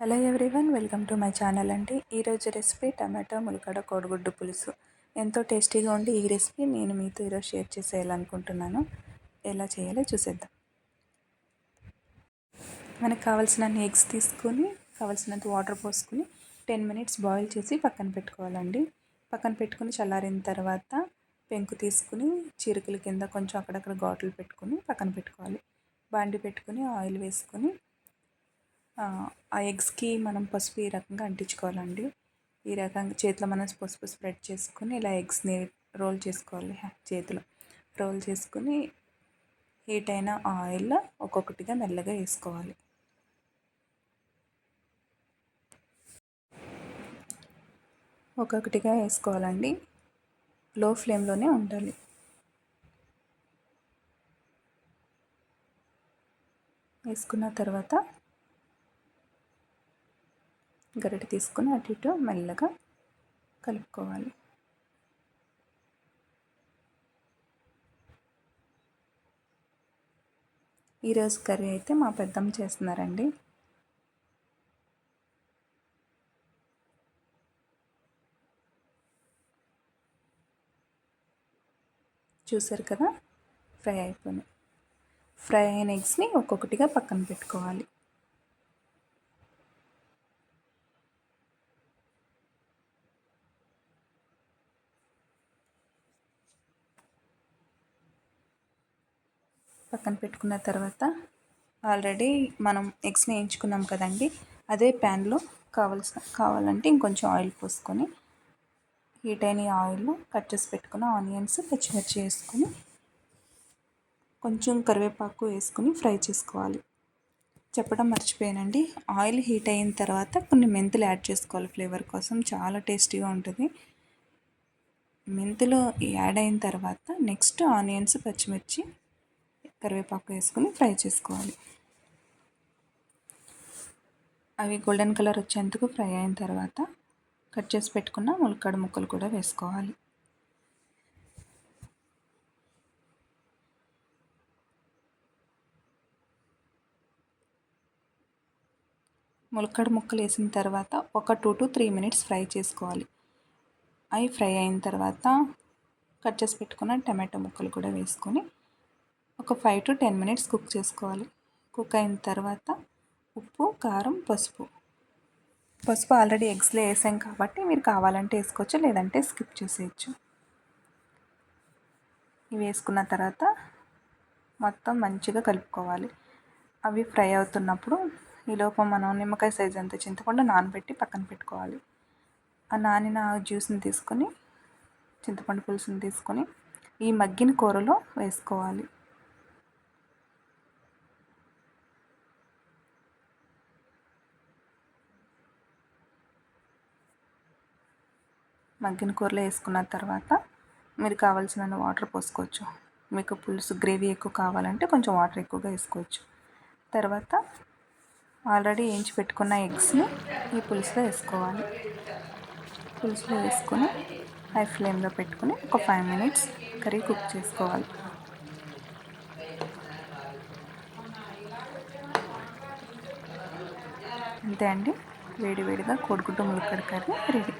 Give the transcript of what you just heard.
Hello everyone welcome to my channel అండి. ఈరోజు recipe tomato ములకడ కోడిగుడ్డు పులుసు. ఎంతో టేస్టీగా ఉండి ఈ రెసిపీ నేను మీతో ఈరోజు షేర్ చేసేయాలనుకుంటున్నాను. ఎలా చేయాలో చూసేద్దాం. మనకు కావాల్సిన ఎగ్స్ తీసుకొని కావాల్సినంత వాటర్ పోసుకొని టెన్ మినిట్స్ బాయిల్ చేసి పక్కన పెట్టుకోవాలండి. పక్కన పెట్టుకుని చల్లారిన తర్వాత పెంకు తీసుకుని చీరకుల కింద కొంచెం అక్కడక్కడ ఘాట్లు పెట్టుకుని పక్కన పెట్టుకోవాలి. బాండి పెట్టుకుని ఆయిల్ వేసుకొని ఆ ఎగ్స్కి మనం పసుపు ఈ రకంగా అంటించుకోవాలండి. ఈ రకంగా చేతిలో మనం పసుపు స్ప్రెడ్ చేసుకుని ఇలా ఎగ్స్ని రోల్ చేసుకోవాలి. చేతిలో రోల్ చేసుకుని హీట్ అయిన ఆయిల్ ఒక్కొక్కటిగా మెల్లగా వేసుకోవాలి. ఒక్కొక్కటిగా వేసుకోవాలండి. లో ఫ్లేమ్లోనే ఉండాలి. వేసుకున్న తర్వాత గరిటె తీసుకొని అటు ఇటు మెల్లగా కలుపుకోవాలి. ఈరోజు కర్రీ అయితే మా పెద్దమ్మ చేస్తున్నారండి. చూసారు కదా? ఫ్రై అయిపోయినాయి ఫ్రై అయిన ఎగ్స్ని ఒక్కొక్కటిగా పక్కన పెట్టుకోవాలి. పక్కన పెట్టుకున్న తర్వాత ఆల్రెడీ మనం ఎగ్స్ వేయించుకున్నాం కదండి అదే ప్యాన్లో కావాల్సిన కావాలంటే ఇంకొంచెం ఆయిల్ పోసుకొని హీట్ అయిన ఆయిల్లో కట్ చేసి పెట్టుకున్న ఆనియన్స్ పచ్చిమిర్చి వేసుకొని కొంచెం కరివేపాకు వేసుకొని ఫ్రై చేసుకోవాలి. చెప్పడం మర్చిపోయానండి. ఆయిల్ హీట్ అయిన తర్వాత కొన్ని మెంతులు యాడ్ చేసుకోవాలి. ఫ్లేవర్ కోసం చాలా టేస్టీగా ఉంటుంది. మెంతులు యాడ్ అయిన తర్వాత నెక్స్ట్ ఆనియన్స్ పచ్చిమిర్చి కరివేపాకు వేసుకొని ఫ్రై చేసుకోవాలి. అవి గోల్డెన్ కలర్ వచ్చేందుకు ఫ్రై అయిన తర్వాత కట్ చేసి పెట్టుకున్న ములక్కాడ ముక్కలు కూడా వేసుకోవాలి. ములక్కాడ ముక్కలు వేసిన తర్వాత ఒక two to three minutes fry చేసుకోవాలి. అవి ఫ్రై అయిన తర్వాత కట్ చేసి పెట్టుకున్న టమాటో ముక్కలు కూడా వేసుకొని ఒక five to ten minutes cook చేసుకోవాలి. కుక్ అయిన తర్వాత ఉప్పు కారం పసుపు. పసుపు ఆల్రెడీ ఎగ్స్లో వేసాం కాబట్టి మీరు కావాలంటే వేసుకోవచ్చు లేదంటే స్కిప్ చేసేయచ్చు. ఇవి వేసుకున్న తర్వాత మొత్తం మంచిగా కలుపుకోవాలి. అవి ఫ్రై అవుతున్నప్పుడు ఈలోపు మనం నిమ్మకాయ సైజ్ అంత చింతపండు నానబెట్టి పక్కన పెట్టుకోవాలి. ఆ నానిన జ్యూస్ని తీసుకొని చింతపండు పులుసుని తీసుకొని ఈ మగ్గిన కూరలో వేసుకోవాలి. మగ్గిన కూరలో వేసుకున్న తర్వాత మీరు కావాల్సిన వాటర్ పోసుకోవచ్చు. మీకు పులుసు గ్రేవీ ఎక్కువ కావాలంటే కొంచెం వాటర్ ఎక్కువగా వేసుకోవచ్చు. తర్వాత ఆల్రెడీ వేయించి పెట్టుకున్న ఎగ్స్ని ఈ పులుసులో వేసుకోవాలి. పులుసులో వేసుకొని హై ఫ్లేమ్లో పెట్టుకుని ఒక ఫైవ్ మినిట్స్ కర్రీ కుక్ చేసుకోవాలి. అంతే అండి. వేడి వేడిగా కోడిగుడ్డు ములక్కడ కర్రీ రెడీ.